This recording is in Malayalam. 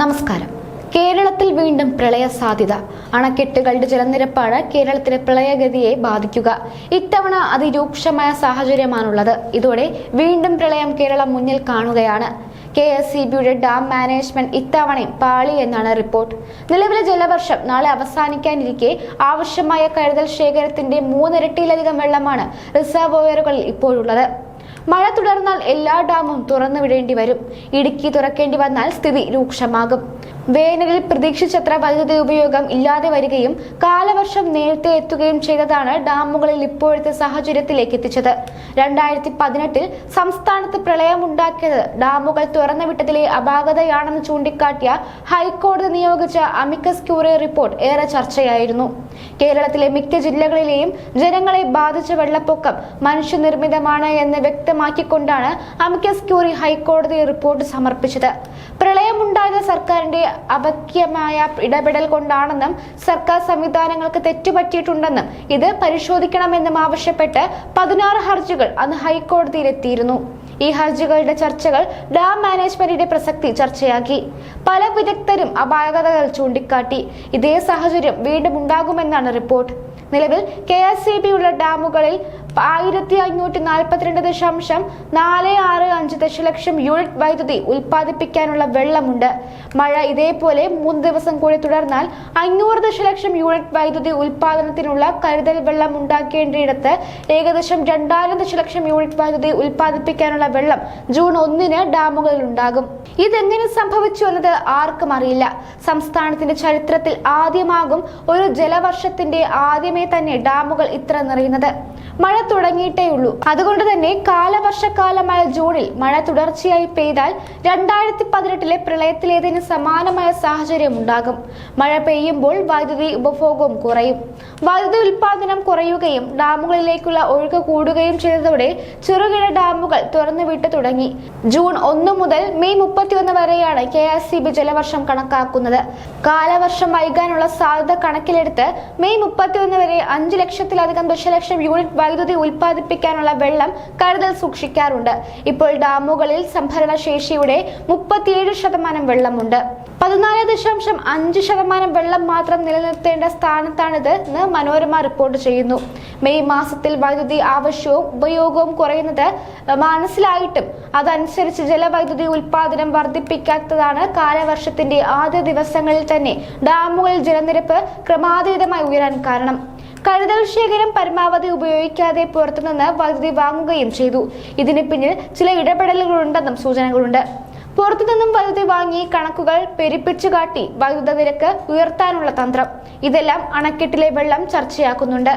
നമസ്കാരം. കേരളത്തിൽ വീണ്ടും പ്രളയ സാധ്യത. അണക്കെട്ടുകളുടെ ജലനിരപ്പാണ് കേരളത്തിലെ പ്രളയഗതിയെ ബാധിക്കുക. ഇത്തവണ അതിരൂക്ഷമായ സാഹചര്യമാണുള്ളത്. ഇതോടെ വീണ്ടും പ്രളയം കേരളം മുന്നിൽ കാണുകയാണ്. കെ എസ് സി ബിയുടെ ഡാം മാനേജ്മെന്റ് ഇത്തവണയും പാളി എന്നാണ് റിപ്പോർട്ട്. നിലവിലെ ജലവർഷം നാളെ അവസാനിക്കാനിരിക്കെ ആവശ്യമായ കരുതൽ ശേഖരത്തിന്റെ മൂന്നിരട്ടിയിലധികം വെള്ളമാണ് റിസർവോയറുകളിൽ ഇപ്പോഴുള്ളത്. മഴ തുടർന്നാൽ എല്ലാ ഡാമും തുറന്നു വിടേണ്ടി വരും. ഇടുക്കി തുറക്കേണ്ടി വന്നാൽ സ്ഥിതി രൂക്ഷമാകും. വേനലിൽ പ്രതീക്ഷിച്ചത്ര വൈദ്യുതി ഉപയോഗം ഇല്ലാതെ വരികയും കാലവർഷം നേരത്തെ എത്തുകയും ചെയ്തതാണ് ഡാമുകളിൽ ഇപ്പോഴത്തെ സാഹചര്യത്തിലേക്ക് എത്തിച്ചത്. രണ്ടായിരത്തി പതിനെട്ടിൽ സംസ്ഥാനത്ത് പ്രളയമുണ്ടാക്കിയത് ഡാമുകൾ തുറന്നുവിട്ടതിലെ അപാകതയാണെന്ന് ചൂണ്ടിക്കാട്ടിയ ഹൈക്കോടതി നിയോഗിച്ച അമിക്കസ് ക്യൂറി റിപ്പോർട്ട് ഏറെ ചർച്ചയായിരുന്നു. കേരളത്തിലെ മിക്ക ജില്ലകളിലെയും ജനങ്ങളെ ബാധിച്ച വെള്ളപ്പൊക്കം മനുഷ്യനിർമ്മിതമാണ് എന്ന് വ്യക്തമാക്കിക്കൊണ്ടാണ് അമിക്കസ് ക്യൂറി ഹൈക്കോടതി റിപ്പോർട്ട് സമർപ്പിച്ചത്. പ്രളയമുണ്ടായത് സർക്കാരിന്റെ അപക്യമായ ഇടപെടൽ കൊണ്ടാണെന്നും സർക്കാർ സംവിധാനങ്ങൾക്ക് തെറ്റുപറ്റിയിട്ടുണ്ടെന്നും ഇത് പരിശോധിക്കണമെന്നും ആവശ്യപ്പെട്ട് പതിനാറ് ഹർജികൾ അന്ന് ഹൈക്കോടതിയിലെത്തിയിരുന്നു. ഈ ഹർജികളുടെ ചർച്ചകൾ ഡാം മാനേജ്മെന്റിന്റെ പ്രസക്തി ചർച്ചയാക്കി. പല വിദഗ്ധരും അപാകതകൾ ചൂണ്ടിക്കാട്ടി. ഇതേ സാഹചര്യം വീണ്ടും ഉണ്ടാകുമെന്നാണ് റിപ്പോർട്ട്. നിലവിൽ കെ എസ് ഡാമുകളിൽ ആയിരത്തി അഞ്ഞൂറ്റി നാൽപ്പത്തിരണ്ട് ദശാംശം നാല് ആറ് അഞ്ച് ദശലക്ഷം യൂണിറ്റ് വൈദ്യുതി ഉൽപ്പാദിപ്പിക്കാനുള്ള വെള്ളമുണ്ട്. മഴ ഇതേപോലെ മൂന്ന് ദിവസം കൂടി തുടർന്നാൽ അഞ്ഞൂറ് ദശലക്ഷം യൂണിറ്റ് വൈദ്യുതി ഉൽപ്പാദനത്തിനുള്ള കരുതൽ വെള്ളം ഉണ്ടാക്കേണ്ടയിടത്ത് ഏകദേശം രണ്ടായിരം ദശലക്ഷം യൂണിറ്റ് വൈദ്യുതി ഉൽപ്പാദിപ്പിക്കാനുള്ള വെള്ളം ജൂൺ ഒന്നിന് ഡാമുകളിൽ ഉണ്ടാകും. ഇതെങ്ങനെ സംഭവിച്ചു എന്നത് ആർക്കും അറിയില്ല. സംസ്ഥാനത്തിന്റെ ചരിത്രത്തിൽ ആദ്യമാകും ഒരു ജലവർഷത്തിന്റെ ആദ്യമേ തന്നെ ഡാമുകൾ ഇത്ര നിറയുന്നത്. മഴ തുടങ്ങിയിട്ടേയുള്ളൂ. അതുകൊണ്ട് തന്നെ കാലവർഷക്കാലമായ ജൂണിൽ മഴ തുടർച്ചയായി പെയ്താൽ രണ്ടായിരത്തി പതിനെട്ടിലെ പ്രളയത്തിലേതിന് സമാനമായ സാഹചര്യം ഉണ്ടാകും. മഴ പെയ്യുമ്പോൾ വൈദ്യുതി ഉപഭോഗവും കുറയും. വൈദ്യുതി ഉൽപാദനം കുറയുകയും ഡാമുകളിലേക്കുള്ള ഒഴുക്ക് കൂടുകയും ചെയ്തതോടെ ചെറുകിട ഡാമുകൾ തുറന്നുവിട്ട് തുടങ്ങി. ജൂൺ ഒന്ന് മുതൽ മെയ് മുപ്പത്തിയൊന്ന് വരെയാണ് കെ എസ് സി ബി ജലവർഷം കണക്കാക്കുന്നത്. കാലവർഷം വൈകാനുള്ള സാധ്യത കണക്കിലെടുത്ത് മെയ് മുപ്പത്തിയൊന്ന് വരെ അഞ്ച് ലക്ഷത്തിലധികം ദശലക്ഷം യൂണിറ്റ് വൈദ്യുതി ഉൽപ്പാദിപ്പിക്കാനുള്ള വെള്ളം കരുതൽ സൂക്ഷിക്കാറുണ്ട്. ഇപ്പോൾ ഡാമുകളിൽ സംഭരണ ശേഷിയുടെ മുപ്പത്തിയേഴ് ശതമാനം വെള്ളമുണ്ട്. പതിനാല് ദശാംശം അഞ്ച് ശതമാനം വെള്ളം മാത്രം നിലനിർത്തേണ്ട സ്ഥാനത്താണിത് എന്ന് മനോരമ റിപ്പോർട്ട് ചെയ്യുന്നു. മെയ് മാസത്തിൽ വൈദ്യുതി ആവശ്യവും ഉപയോഗവും കുറയുന്നത് മനസ്സിലായിട്ടും അതനുസരിച്ച് ജലവൈദ്യുതി ഉൽപാദനം വർദ്ധിപ്പിക്കാത്തതാണ് കാലവർഷത്തിന്റെ ആദ്യ ദിവസങ്ങളിൽ തന്നെ ഡാമുകളിൽ ജലനിരപ്പ് ക്രമാതീതമായി ഉയരാൻ കാരണം. കരുതൽ ശേഖരം പരമാവധി ഉപയോഗിക്കാതെ പുറത്തുനിന്ന് വൈദ്യുതി വാങ്ങുകയും ചെയ്തു. ഇതിന് പിന്നിൽ ചില ഇടപെടലുകളുണ്ടെന്നും സൂചനകളുണ്ട്. പുറത്തുനിന്നും വൈദ്യുതി വാങ്ങി കണക്കുകൾ പെരുപ്പിച്ചു കാട്ടി വൈദ്യുത നിരക്ക് ഉയർത്താനുള്ള തന്ത്രം. ഇതെല്ലാം അണക്കെട്ടിലെ വെള്ളം ചർച്ചയാക്കുന്നുണ്ട്.